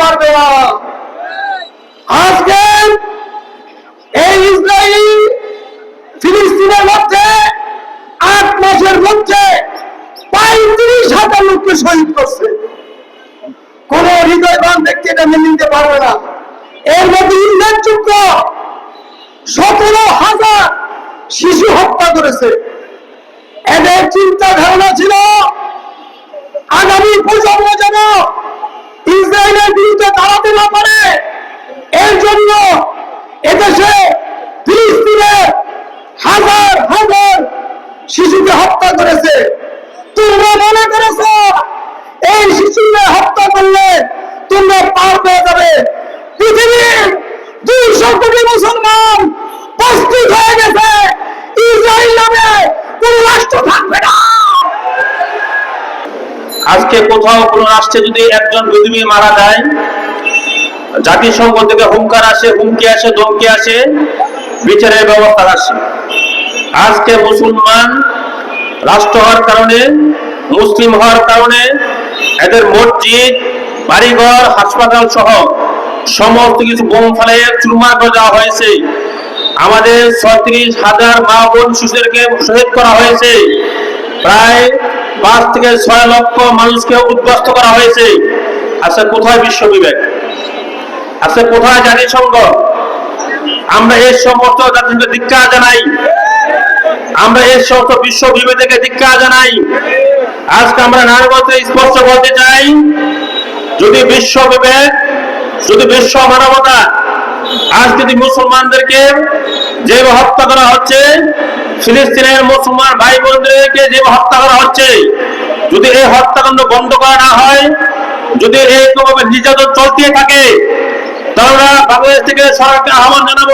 না। আজকে এই ইসরায়েলি ফিলিস্তিনের মধ্যে আট মাসের মধ্যে পঁয়ত্রিশ হাজার লোককে শহীদ করছে। কোন হৃদয়বান ব্যক্তি এটা মেনে নিতে পারবে না। এর মধ্যে উল্লেখযোগ্য সতেরো হাজার শিশু হত্যা করেছে। এদের চিন্তা ধারণা ছিল, আগামী প্রজন্ম যেন ইসরায়েলের বিরুদ্ধে দাঁড়াতে না পারে এর জন্য এদেশে ফিলিস্তিনে হাজার হাজার শিশুকে হত্যা করেছে। তোমরা মনে করেছ এই শিশুকে হত্যা করলে তোমরা পার পেয়ে যাবে? পৃথিবীর দুইশো কোটি মুসলমান প্রস্তুত হয়ে গেছে ইসরায়েল নামে কোন রাষ্ট্র থাকবে না আজকে কোথাও কোনো রাষ্ট্রে যদি একজন বিধবী মারা যায় জাতিসংঘ থেকে হুঙ্কার আসে, হুমকি আসে, ধমকি আসে, বিচারের ব্যবস্থা আসে। আজকে মুসলমান রাষ্ট্র হওয়ার কারণে, মুসলিম হওয়ার কারণে, এদের মসজিদ, বাড়িঘর, হাসপাতাল সহ সমস্ত কিছু বোম ফেলে চুরমার করে দেওয়া হয়েছে। আমাদের ছত্রিশ হাজার মা বোন শিশুদেরকে শহীদ করা হয়েছে। প্রায় পাঁচ থেকে ছয় লক্ষ মানুষকে উদ্বস্ত করা হয়েছে। আচ্ছা কোথায় বিশ্ব বিবেক? আচ্ছা কোথায় জাতিসংঘ? আমরা এই সমস্ত জাতিসংঘ ধিক্কার জানাই। আমরা এই সমস্ত বিশ্ব বিবেকে ধিক্কার জানাই। আজকে আমরা নারীগতে স্পষ্ট বলতে চাই, যদি বিশ্ব বিবেক, যদি বিশ্ব মানবতা, আজ যদি মুসলমানদেরকে যে হত্যা করা হচ্ছে ফিলিস্তিনের মুসলমান ভাই বোনদেরকে যে হত্যা করা হচ্ছে, যদি এই হত্যাকাণ্ড বন্ধ করা না হয়, যদি এইভাবে নির্যাতন চলতে থাকে, তাহলে আমরা বাংলাদেশ থেকে সরকারকে আহ্বান জানাব।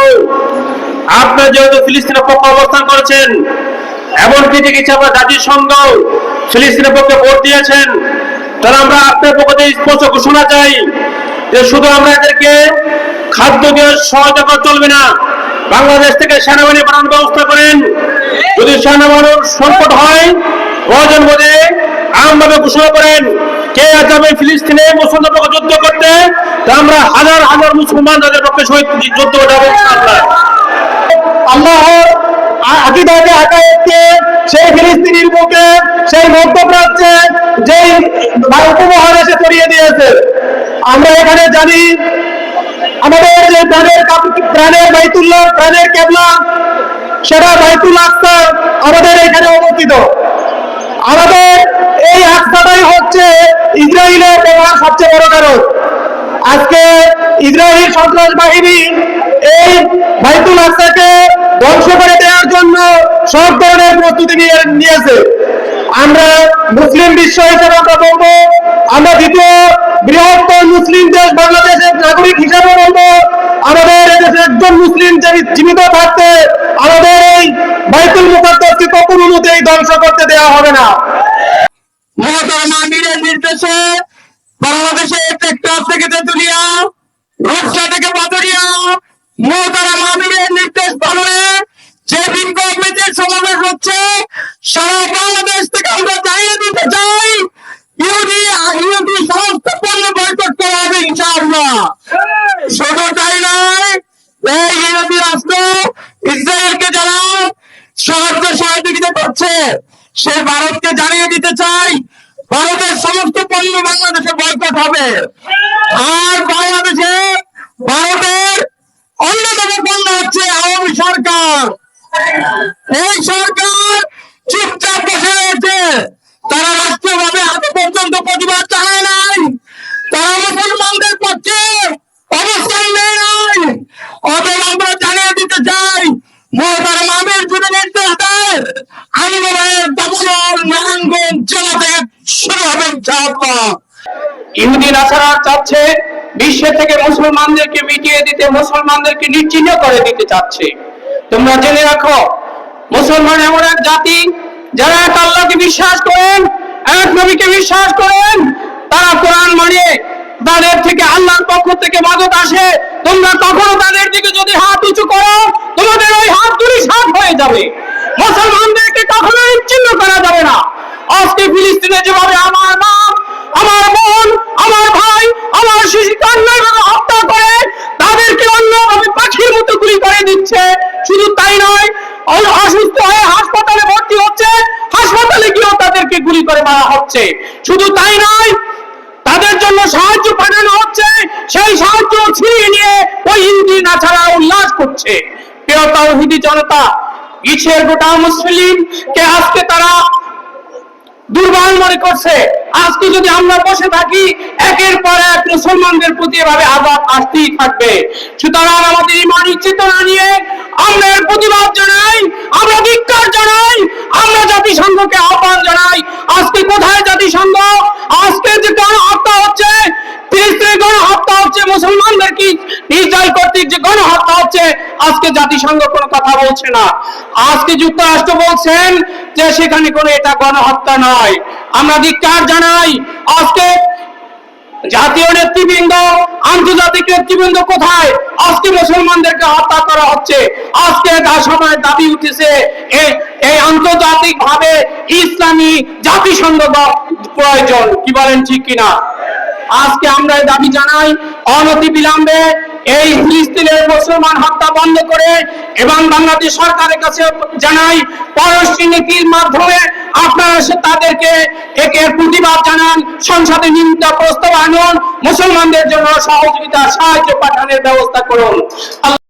যেহেতু ফিলিস্তিনের পক্ষে অবস্থান করেছেন, এমনকি চিকিৎসা বা জাতিসংঘ ফিলিস্তিনের পক্ষে ভোট দিয়েছেন, তাহলে আমরা আপনার পক্ষ স্পষ্ট ঘোষণা চাই যে শুধু আমরা এদেরকে খাদ্য দিয়ে সহায়তা করা চলবে না বাংলাদেশ থেকে সেনাবাহিনী বানানোর ব্যবস্থা করেন। যদি সেনাবাহিনীর সংকট হয়, প্রয়োজন বোধে আমভাবে ঘোষণা করেন কে যাবে ফিলিস্তিনে, মুসলমান যুদ্ধ করতে। তা আমরা হাজার হাজার মুসলমান তাদের পক্ষে শহীদ যুদ্ধ যাব আল্লাহর আকিদাকে আকায়তকে সেই ফিলিস্তিনির বুকে, সেই মধ্যপ্রাচ্যে যেই উপমহাদেশে ছড়িয়ে দিয়েছে। আমরা এখানে জানি আমাদের যে প্রাণের প্রাণের বাইতুল্লাহ প্রাণের কেবলা সেটা বাইতুল আস্তা আমাদের এখানে অবস্থিত। আমাদের এই আস্থাটাই হচ্ছে ইসরায়েলের দেওয়া সবচেয়ে বড় কারণ। আজকে ইসরায়েল সন্ত্রাস বাহিনী এই বাইতুল আস্তাকে ধ্বংস করে দেওয়ার জন্য সব ধরনের প্রস্তুতি নিয়ে নিয়েছে। আমরা মুসলিম বিশ্ব হিসেবে আমরা বলব আমরা দ্বিতীয় বৃহত্তর মুসলিম দেশ বাংলাদেশের নাগরিক হিসেবে বলব, আমাদের এদেশে একজন মুসলিম জীবি- জীবিত থাকতে আমাদের এই বাইতুল মুকাদ্দাসকে কখনো মতেই ধ্বংস করতে দেওয়া হবে না। নির্দেশে বাংলাদেশে থেকে সমাবেশ হচ্ছে, সারা বাংলাদেশ থেকে আমরা জানিয়ে দিতে চাই ইহুদি ইহুদি সমস্ত পণ্য বয়কট করা হবে ইনশাআল্লাহ শুধু তাই নয় এই ইহুদি রাষ্ট্র ইসরায়েলকে যারা সাহায্য সহযোগিতা করছে সে ভারতকে জানিয়ে দিতে চাই, ভারতের সমস্ত পণ্য বাংলাদেশে বয়কট হবে। আর বাংলাদেশে ভারতের অন্যতম পণ্য হচ্ছে আওয়ামী সরকার। এই সরকার চুপচাপ বসে রয়েছে তারা রাষ্ট্রীয়ভাবে আজ পর্যন্ত প্রতিবাদ জানায় নাই তারা মুসলমানদের পক্ষে অবস্থান নেয় নাই অতএব আমরা জানিয়ে দিতে চাই মহতার মামের যদি নির্দেশ দেয় আন্দোলনের দাবন নারায়ণগঞ্জ জেলা থেকে চাচ্ছে, বিশ্ব থেকে মুসলমানদেরকে মিটিয়ে দিতে, মুসলমানদেরকে নিশ্চিহ্ন করে দিতে চাচ্ছে। তোমরা জেনে রাখো, মুসলমান এমন এক জাতি, যারা এক আল্লাহকে বিশ্বাস করেন, এক নবীকে বিশ্বাস করেন, তারা কোরআন মানে তাদের থেকে আল্লাহর পক্ষ থেকে মদত আসে। তোমরা কখনো তাদের দিকে যদি হাত উঁচু করো, তোমাদের ওই হাত দুলি সাফ হয়ে যাবে। মসজিদে যেভাবে আমার মা, আমার বোন, আমার ভাই, আমার শিশু কন্যাকে হত্যা করে, তাদেরকে অন্যভাবে পাখির মতো গুলি করে দিচ্ছে। শুধু তাই নয় অসুস্থ হয়ে হাসপাতালে ভর্তি হচ্ছে, হাসপাতালে গিয়েও তাদেরকে গুলি করে মারা হচ্ছে। শুধু তাই নয়, তাদের জন্য সাহায্য পাঠানো হচ্ছে, সেই সাহায্য ছিনিয়ে নিয়ে ওই হিন্দি না ছাড়া উল্লাস করছে। প্রিয় তাওহিদি জনতা পিছের গোটা মুসলিম কে আজকে তারা দুর্বল মনে করছে। আজকে যদি আমরা বসে থাকি, একের পর এক মুসলমানদের প্রতি এভাবে আঘাত আসতেই থাকবে। সুতরাং আমাদের ইমানি চেতনা নিয়ে আমরা এর প্রতিবাদ জানাই, আমরা ধিক্কার জানাই, আমরা জাতিসংঘকে আহ্বান জানাই, আজকে কোথায় জাতিসংঘ? আজকে যে গণহত্যা হচ্ছে ফিলিস্তিনি গণহত্যা হচ্ছে, মুসলমানদের কি ইসরায়েল কর্তৃক যে গণহত্যা হচ্ছে, আজকে জাতিসংঘ কোনো কথা বলছে না। আজকে যুক্তরাষ্ট্র বলছেন যে সেখানে কোনো এটা গণহত্যা নয়। আমরা ধিক্কার জানাই, আজকে জাতীয় নেতৃবৃন্দ, আন্তর্জাতিক নেতৃবৃন্দ কোথায়? আজকে মুসলমানদেরকে হত্যা করা হচ্ছে। আজকে সময় দাবি উঠেছে এই- আন্তর্জাতিক ভাবে ইসলামী জাতিসংঘ প্রয়োজন। কি বলেন ঠিক কিনা? আজকে আমরা দাবি জানাই, অনতি বিলম্বে এই ফিলিস্তিনের মুসলমান হত্যা বন্ধ করে এবং বাংলাদেশ সরকারের কাছে জানাই পরশ্রী নীতির মাধ্যমে আপনারা তাদেরকে একে প্রতিবাদ জানান, সংসদে নিয়মিত প্রস্তাব আনুন, মুসলমানদের জন্য সহযোগিতা, সাহায্য, পাঠানোর ব্যবস্থা করুন।